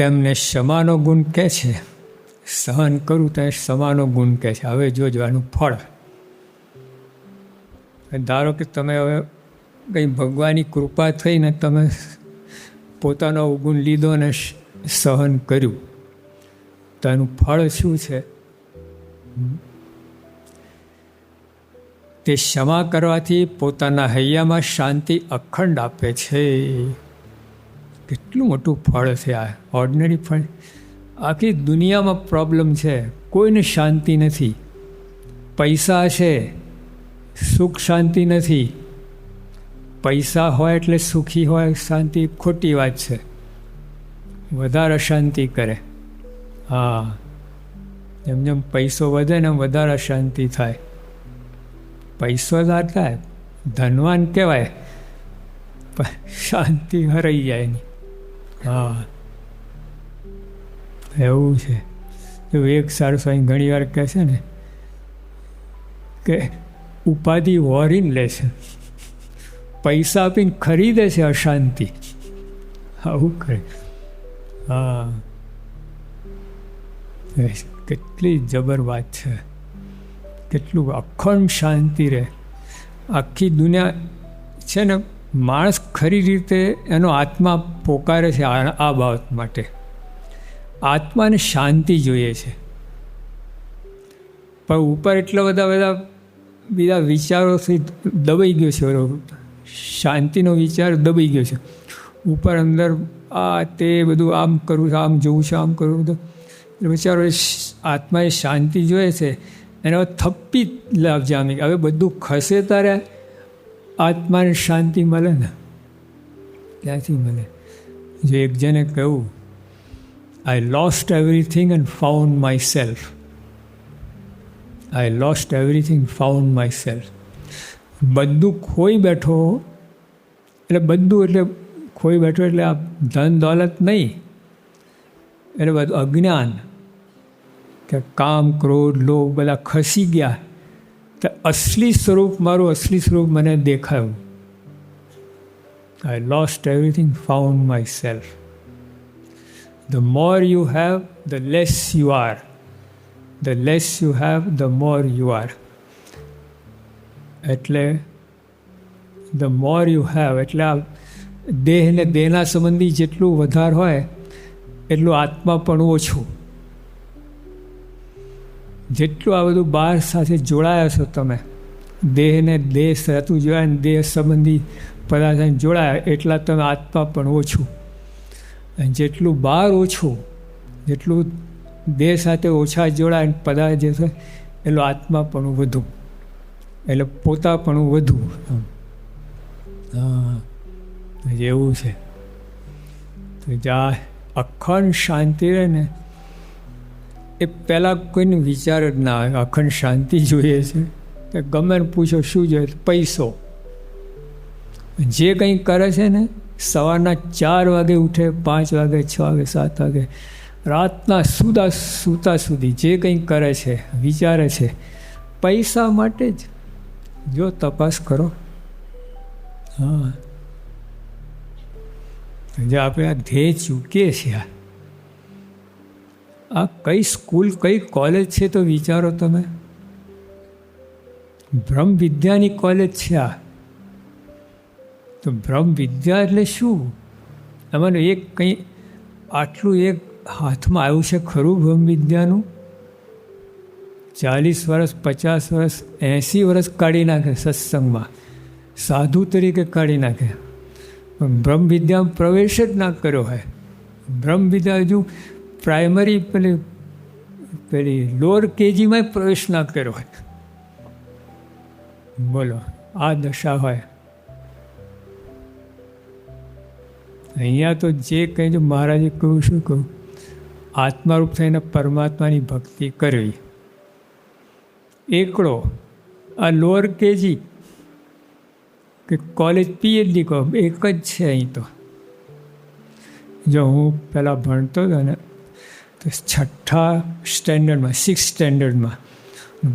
તેમને ક્ષમાનો ગુણ કહે છે. સહન કરું તેને ક્ષમાનો ગુણ કહે છે. હવે જોજો આનું ફળ. ધારો કે તમે હવે કંઈ ભગવાનની કૃપા થઈને તમે પોતાનો અવગુણ લીધો ને સહન કર્યું, તો એનું ફળ શું છે? તે ક્ષમા કરવાથી પોતાના હૈયામાં શાંતિ અખંડ આપે છે. કેટલું મોટું ફળ છે આ? ઓર્ડિનરી ફળ? આખી દુનિયામાં પ્રોબ્લેમ છે. કોઈને શાંતિ નથી. પૈસા છે સુખ શાંતિ નથી. પૈસા હોય એટલે સુખી હોય, શાંતિ ખોટી વાત છે. વધારે શાંતિ કરે. હા. જેમ જેમ પૈસો વધે ને વધારે શાંતિ થાય. પૈસો થાય ધનવાન કહેવાય. પણ શાંતિ હરાઈ જાય એની. હા. એવું છે. જો એક સારું સ્વામી ઘણી વાર કહે છે ને કે ઉપાધિ વોરીને લે છે. પૈસા આપીને ખરીદે છે અશાંતિ. આવું કરે. હા. કેટલી જબર વાત છે. કેટલું અખંડ શાંતિ રહે. આખી દુનિયા છે ને માણસ ખરી રીતે એનો આત્મા પોકારે છે આ બાબત માટે. આત્માને શાંતિ જોઈએ છે. પણ ઉપર એટલા બધા બધા બીજા વિચારોથી દબાઈ ગયો છે શાંતિનો વિચાર દબાઈ ગયો છે. ઉપર અંદર, આ તે બધું આમ કરવું છે, આમ જોવું છે, આમ કરવું બધું એટલે વિચારો આત્માએ શાંતિ જોઈએ છે. એનો થપ્પી લાભ જામી હવે બધું ખસે તારે આત્માને શાંતિ મળે ને, ક્યાંથી મળે? જો એક જણે કહ્યું I lost everything and found myself I lost everything found myself બધું ખોઈ બેઠો, એટલે બધું એટલે ખોઈ બેઠો એટલે આ ધન દોલત નહીં, એટલે બધું અજ્ઞાન, કે કામ, ક્રોધ, લોભ બધા ખસી ગયા. તો અસલી સ્વરૂપ મારું અસલી સ્વરૂપ મને દેખાયું. I lost everything found myself the more you have the less you are the less you have the more you are એટલે ધ મોર યુ હેવ એટલે આ દેહ ને દેહના સંબંધી જેટલું વધાર હોય, એટલું આત્મા પણ ઓછું. જેટલું આ બધું બહાર સાથે જોડાયા છો તમે, દેહને દેહ થતું જોયા અને દેહ સંબંધી પદાર્થ જોડાયા, એટલા તમે આત્મા પણ ઓછું. અને જેટલું બહાર ઓછું, જેટલું દેહ સાથે ઓછા જોડાય ને પદાર્થ જે છે એટલું આત્મા પણ વધુ. એટલે પોતા પણ વધુ. હા એવું છે. તો જ્યાં અખંડ શાંતિ રહે ને એ પહેલાં કોઈને વિચાર જ ના આવે. અખંડ શાંતિ જોઈએ છે. કે ગમે પૂછો શું જોઈએ પૈસો. જે કંઈ કરે છે ને, સવારના ચાર વાગે ઉઠે, પાંચ વાગે, છ વાગે, સાત વાગે, રાતના સુદા સૂતા સુધી જે કંઈ કરે છે, વિચારે છે, પૈસા માટે જ. જો તપાસ કરો. હા. જે આપણે આ ધ્યેય ચૂકીએ છીએ આ કઈ સ્કૂલ, કઈ કોલેજ છે તો વિચારો તમે? બ્રહ્મ વિદ્યાની કોલેજ છે આ. તો બ્રહ્મ વિદ્યા એટલે શું? એમાં એક કંઈ આટલું એક હાથમાં આવ્યું છે ખરું બ્રહ્મ વિદ્યાનું? ચાલીસ વર્ષ, પચાસ વર્ષ, એંસી વર્ષ કાઢી નાખે સત્સંગમાં. સાધુ તરીકે કાઢી નાખે. પણ બ્રહ્મ વિદ્યામાં પ્રવેશ જ ના કર્યો હોય. બ્રહ્મ વિદ્યા હજુ પ્રાઇમરી પેલી પેલી લોઅર કેજીમાં પ્રવેશ ના કર્યો હોય. બોલો, આ દશા હોય. અહીંયા તો જે કંઈ જો મહારાજે કહ્યું શું કહું આત્મારૂપ થઈને પરમાત્માની ભક્તિ કરવી. એકડો, આ લોઅર કેજી કે કોલેજ પીએચડી કહો, એક જ છે અહીં તો. જો હું પહેલાં ભણતો હતો ને તો છઠ્ઠા સ્ટેન્ડર્ડમાં સિક્સ સ્ટેન્ડર્ડમાં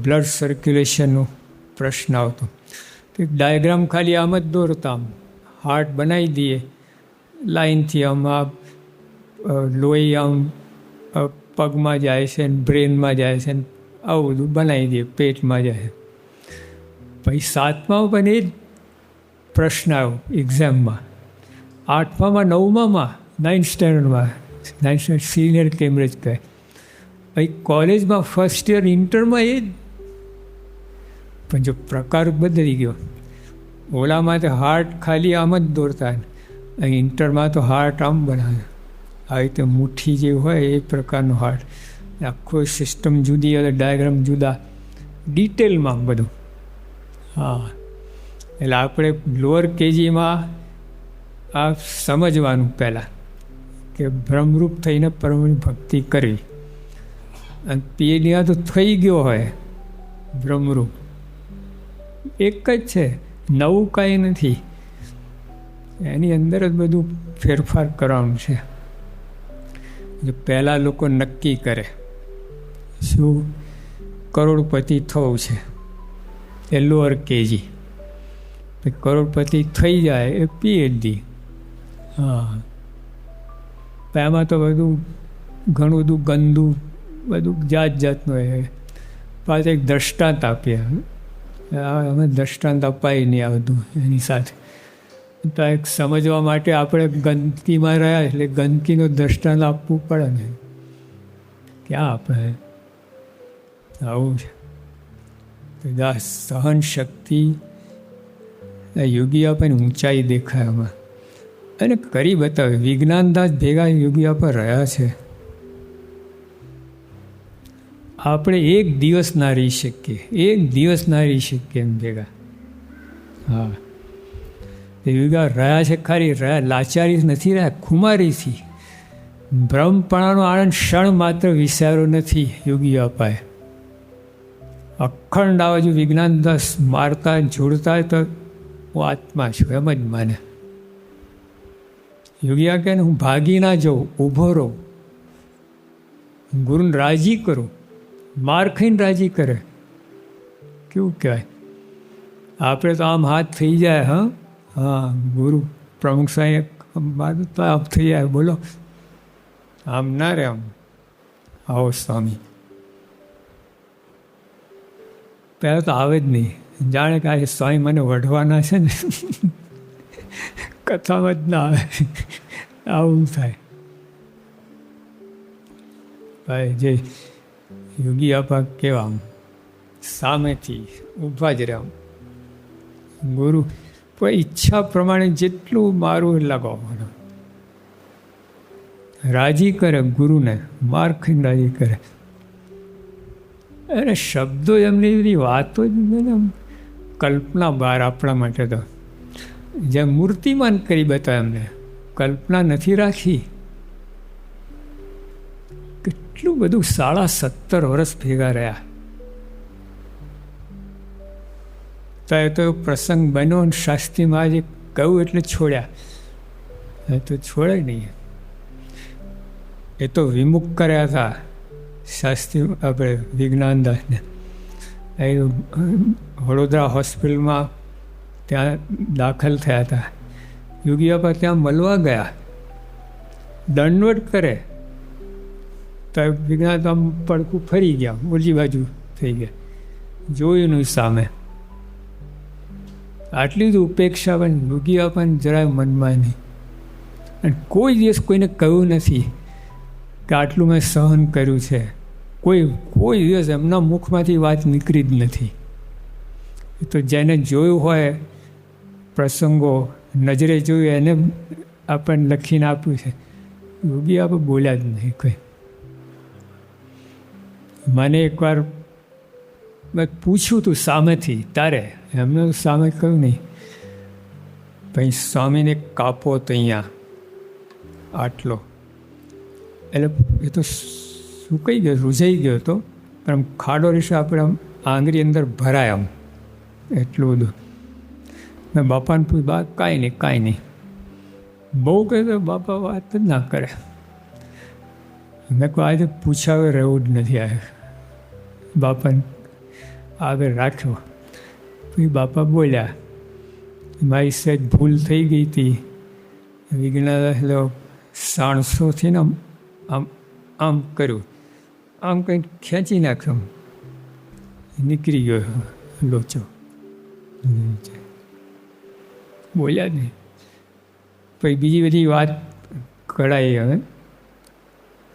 બ્લડ સર્ક્યુલેશનનો પ્રશ્ન આવતો. તો ડાયાગ્રામ ખાલી આમ જ દોરતા આમ. હાર્ટ બનાવી દઈએ. લાઈનથી આમ આ લોહી આમ પગમાં જાય છે ને બ્રેનમાં જાય છે ને આવું બધું બનાવી દઈએ, પેટમાં જાય. પછી સાતમાં પણ એ જ પ્રશ્ન આવ્યો એક્ઝામમાં આઠમામાં, નવમામાં નાઇન્થ સ્ટેન્ડર્ડમાં નાઇન્થ સિનિયર કેમ્બ્રિજ કહે અહીં કોલેજમાં ફર્સ્ટ યર ઇન્ટરમાં એ જ. પણ જો પ્રકાર બદલી ગયો, ઓલામાં તો હાર્ટ ખાલી આમ જ દોરતા અહીં ઇન્ટરમાં તો હાર્ટ આમ બનાવે. આવી રીતે મુઠ્ઠી જે હોય એ પ્રકારનો હાર્ટ આખો સિસ્ટમ જુદી એટલે ડાયાગ્રામ જુદા. ડિટેલમાં બધું. હા. એટલે આપણે લોઅર કેજીમાં આ સમજવાનું પહેલાં. કે ભ્રમરૂપ થઈને પરમની ભક્તિ કરવી અને પેલી તો થઈ ગયો હોય, ભ્રમરૂપ. એક જ છે, નવું કાંઈ નથી. એની અંદર જ બધું ફેરફાર કરવાનું છે. પહેલાં લોકો નક્કી કરે, શું કરોડપતિ થવું છે? એ લોઅર કેજી. કરોડપતિ થઈ જાય એ પીએચડી હા. પણ એમાં તો બધું ઘણું બધું ગંદુ, બધું જાત જાતનું એ. પાછા એક દ્રષ્ટાંત આપીએ. અમે દ્રષ્ટાંત અપાય નહીં આ બધું એની સાથે. તો એક સમજવા માટે આપણે ગંદકીમાં રહ્યા એટલે ગંદકીનું દ્રષ્ટાંત આપવું પડે ને. ક્યાં આપણે? આવું છે. તો સહન શક્તિ યોગી આપણને ઊંચાઈ દેખાય આમાં. અને કરી બતાવે વિજ્ઞાનદાસ ભેગા યોગી પર રહ્યા છે. આપણે એક દિવસ ના રહી શકીએ. એક દિવસ ના રહી શકીએ એમ ભેગા. હા. એ યુગા રહ્યા છે ખરી રહ્યા, લાચારી નથી રહ્યા ખુમારીથી બ્રહ્મપણાનો આનંદ ક્ષણ માત્ર વિચારો નથી યોગી અપાય અખંડ આ વિજ્ઞાનદાસ વિજ્ઞાન મારતા જોડતા તો હું આત્મા છું, એમ જ માને. યોગીયા કહે હું ભાગી ના જાઉં, ઊભો રહો. ગુરુને રાજી કરું. માર ખાઈને રાજી કરે. કેવું કહેવાય? આપણે તો આમ હાથ થઈ જાય, હા? હા, ગુરુ પ્રમુખ સાહેબ તો આમ થઈ જાય, બોલો. આમ ના રે આમ. આવો સ્વામી. પહેલાં તો આવે જ નહીં. જાણે કે આ સ્વામી મને વઢવાના છે ને. કથામાં જ ના આવે આવું થાય ભાઈ જે યોગી આપા કેવા સામેથી ઊભા જ રહ્યા ગુરુ પણ ઈચ્છા પ્રમાણે જેટલું મારું લગાવવાનું રાજી કરે ગુરુને માર ખાઈને રાજી કરે અરે શબ્દો એમની બધી વાતો જ કલ્પના બહાર આપણા માટે તો જેમ મૂર્તિમાન કરી બતાવે અમને કલ્પના નથી રાખી કેટલું બધું સાડા સત્તર વર્ષ ભેગા રહ્યા. તો એ તો પ્રસંગ બન્યો અને શાસ્ત્રીમાં જે કહ્યું એટલે છોડ્યા. એ તો છોડે નહીં. એ તો વિમુખ કર્યા હતા શાસ્ત્રી આપણે વિજ્ઞાનદાસને. એ વડોદરા હોસ્પિટલમાં ત્યાં દાખલ થયા હતા. યોગી બાપા ત્યાં મળવા ગયા. દંડવટ કરે. તો વિજ્ઞાન આમ પડકું ફરી ગયા. ઓલી બાજુ થઈ ગયા. જોયું નહીં સામે. આટલી જ ઉપેક્ષા પણ યોગી બાપાને જરાય મનમાં નહીં. અને કોઈ દિવસ કોઈને કહ્યું નથી કે આટલું મેં સહન કર્યું છે. કોઈ કોઈ દિવસ એમના મુખમાંથી વાત નીકળી જ નથી. તો જેને જોયું હોય પ્રસંગો, નજરે જોયું, એને આપણને લખીને આપ્યું છે. યોગી આપણે બોલ્યા જ નહીં કંઈ. મને એકવાર મેં પૂછ્યું તું સામેથી, તારે? એમને સામે કહ્યું નહીં. પછી સ્વામીને કાપો તો અહીંયા, આટલો. એટલે એ તો સુકાઈ ગયો, રૂઝાઈ ગયો હતો પણ આમ ખાડો રેશે, આપણે આમ આંગળી અંદર ભરાય આમ. એટલું બધું. મેં બાપાને પૂછ્યું બા કાંઈ નહીં કાંઈ નહીં. બહુ કહે તો બાપા વાત જ ના કરે. મેં કહું આજે પૂછાવે રહેવું જ નથી આ. બાપાને આગળ રાખ્યો પછી બાપા બોલ્યા, મારી સહેજ ભૂલ થઈ ગઈ હતી. વિજ્ઞાન સાણસોથી ને આમ આમ કર્યું. આમ કંઈક ખેંચી નાખ્યો. નીકળી ગયો લોચો. બોલ્યા નહીં. પછી બીજી બધી વાત કરાઈ હવે.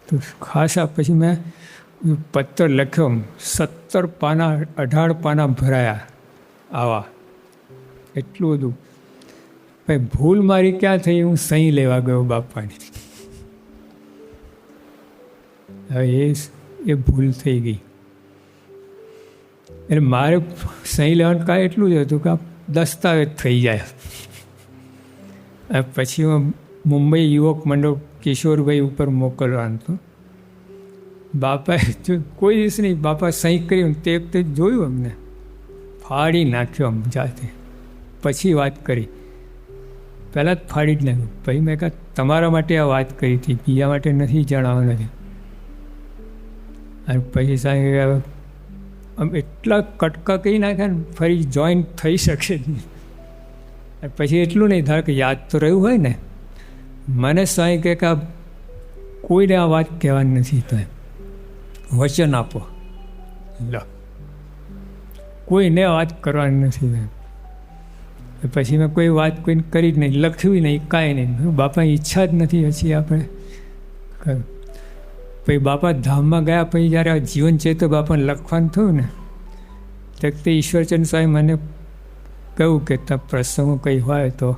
તો ખાસ આ પછી મેં પત્ર લખ્યો સત્તર પાના, અઢાર પાના ભરાયા આવા. એટલું બધું. ભાઈ ભૂલ મારી ક્યાં થઈ? હું સહી લેવા ગયો બાપાની. હવે એ એ ભૂલ થઈ ગઈ. એટલે મારે સહી લેવાનું કાંઈ એટલું જ હતું કે આ દસ્તાવેજ થઈ જાય. પછી હું મુંબઈ યુવક મંડળ કિશોરભાઈ ઉપર મોકલવાનું હતું બાપાએ કોઈ દિવસ નહીં, બાપા સહી કર્યું તે વખતે જોયું અમને. ફાડી નાખ્યો આમ જાતે. પછી વાત કરી. પહેલાં જ ફાડી જ નાખ્યું. પછી મેં કહા તમારા માટે આ વાત કરી હતી, બીજા માટે નથી જણાવવા નથી અને પછી સાહેબ, આમ એટલા કટકા કહી નાખ્યા ને, ફરી જોઈન્ટ થઈ શકશે નહીં પછી એટલું નહીં, ધારો કે યાદ તો રહ્યું હોય ને, મને સાંઈ કહે કે આ કોઈને આ વાત કહેવાની નથી તો વચન આપો. લો. કોઈને વાત કરવાની નથી પછી મેં કોઈ વાત કોઈને કરી જ નહીં, લખ્યું નહીં, કાંઈ નહીં. બાપાની ઈચ્છા જ નથી પછી આપણે પછી બાપા ધામમાં ગયા, પછી જ્યારે જીવન ચેતો બાપાને લખવાનું થયું ને તે ઈશ્વરચંદ સ્વાય મને કહ્યું કે ત પ્રસંગો કંઈ હોય તો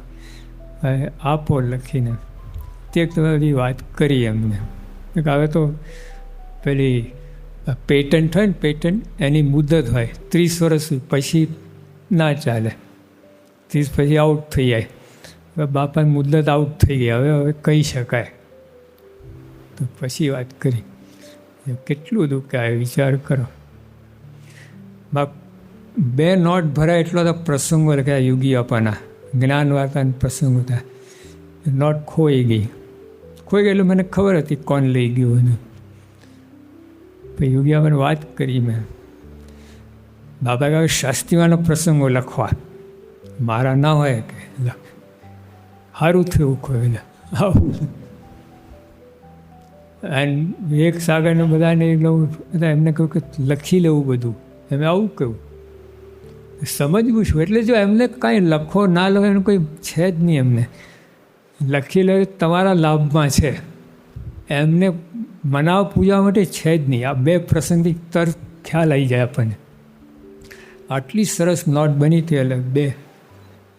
આપો લખીને. તે બધી વાત કરી એમને. હવે તો પેલી પેટન્ટ હોય ને પેટન્ટ એની મુદત હોય. ત્રીસ વર્ષ પછી ના ચાલે. ત્રીસ પછી આઉટ થઈ જાય. હવે બાપાની મુદત આઉટ થઈ ગઈ. હવે હવે કહી શકાય. તો પછી વાત કરી. કેટલું દુઃખ આવે વિચાર કરો. બાપ બે નોટ ભરાય એટલો તો પ્રસંગો લખ્યા યુગી અપાના. જ્ઞાન વાર્તા પ્રસંગો હતા. નોટ ખોઈ ગઈ. ખોઈ ગઈ એટલે મને ખબર હતી કોણ લઈ ગયું એનું. પછી યોગી અપાને વાત કરી મેં. બાબા કહે શાસ્ત્રીમાંનો પ્રસંગો લખવા મારા ના હોય કે, લખ. સારું થયું ખોઈ આવું એન્ડ એક સાગરને બધાને લઉં એમને કહ્યું કે લખી લેવું બધું. એમ આવું કહ્યું. સમજવું છું. એટલે જો એમને કાંઈ લખો ના લખો, એનું કોઈ છે જ નહીં એમને. લખી લે, તમારા લાભમાં છે. એમને મનાવ પૂજા માટે છે જ નહીં. આ બે પ્રસંગથી તર ખ્યાલ આવી જાય આપણને. આટલી સરસ નોટ બની હતી એટલે બે,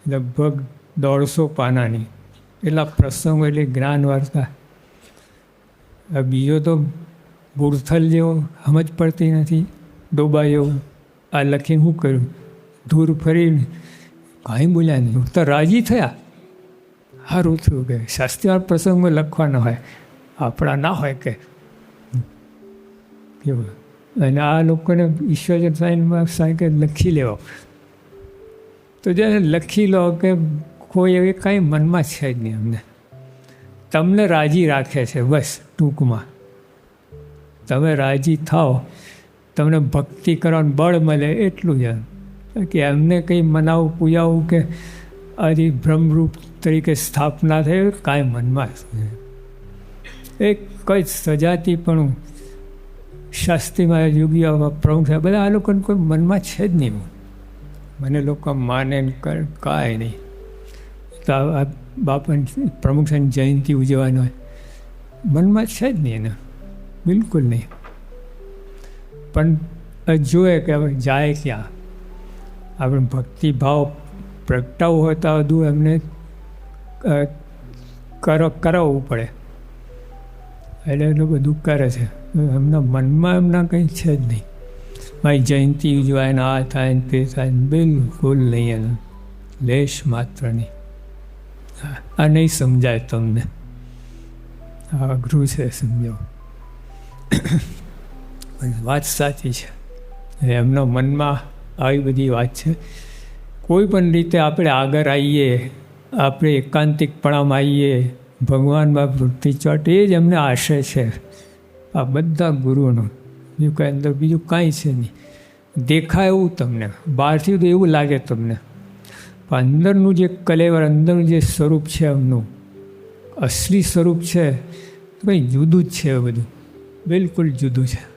લગભગ દોઢસો પાનાની. એટલા પ્રસંગો, એટલે જ્ઞાન વાર્તા. બીજો તો ગુરથલ જેવો સમજ પડતી નથી. ડોબા જેવો. આ લખીને શું કર્યું? દૂર ફરીને કાંઈ બોલ્યા નહીં. તો રાજી થયા. સારું થયું કે શાસ્ત્રીય પ્રસંગમાં લખવાના હોય. આપણા ના હોય કે. કેવું અને આ લોકોને ઈશ્વર સાઈનમાં સાંઈ કે લખી લેવો. તો જ્યારે લખી લો કે કોઈ એવી કાંઈ મનમાં છે જ નહીં અમને. તમને રાજી રાખે છે બસ ટૂંકમાં. તમે રાજી થાઓ. તમને ભક્તિ કરવાનું બળ મળે એટલું જ કે એમને કંઈ મનાવું, પૂજાવું કે આજે બ્રહ્મરૂપ તરીકે સ્થાપના થઈ કાંઈ મનમાં એક કંઈ સજાતી પણ શાસ્ત્રીમાં યોગીઓ પ્રમુખ સાહેબ, બધા આ લોકોને કોઈ મનમાં છે જ નહીં. મને લોકો માને કાંઈ નહીં. તો આ બાપાની પ્રમુખ સાહેબ જયંતિ ઉજવવાનો હોય. મનમાં છે જ નહીં એને. બિલકુલ નહીં. પણ જોએ કે હવે જાય ક્યાં? આપણે ભક્તિભાવ પ્રગટાવવું હોય તો બધું એમને કરો, કરાવવું પડે. એટલે એટલું બધું કરે છે. એમના મનમાં એમના કંઈ છે જ નહીં. મારી જયંતિ ઉજવાય ને આ થાય ને તે થાય ને બિલકુલ નહીં એનું લેશ માત્ર નહીં. આ નહીં સમજાય તમને. અઘરું છે સમજો વાત સાચી છે. એમના મનમાં આવી બધી વાત છે. કોઈ પણ રીતે આપણે આગળ આવીએ, આપણે એકાંતિકપણામાં આવીએ ભગવાનમાં વૃત્તિ ચોટ એ જ એમને આશય છે. આ બધા ગુરુનો. બીજું કાંઈ અંદર બીજું કાંઈ છે નહીં. દેખાય એવું તમને. બહારથી તો એવું લાગે તમને. પણ અંદરનું જે કલેવર, અંદરનું જે સ્વરૂપ છે એમનું, અસલી સ્વરૂપ છે કંઈ જુદું જ છે બધું. બિલકુલ જુદું છે.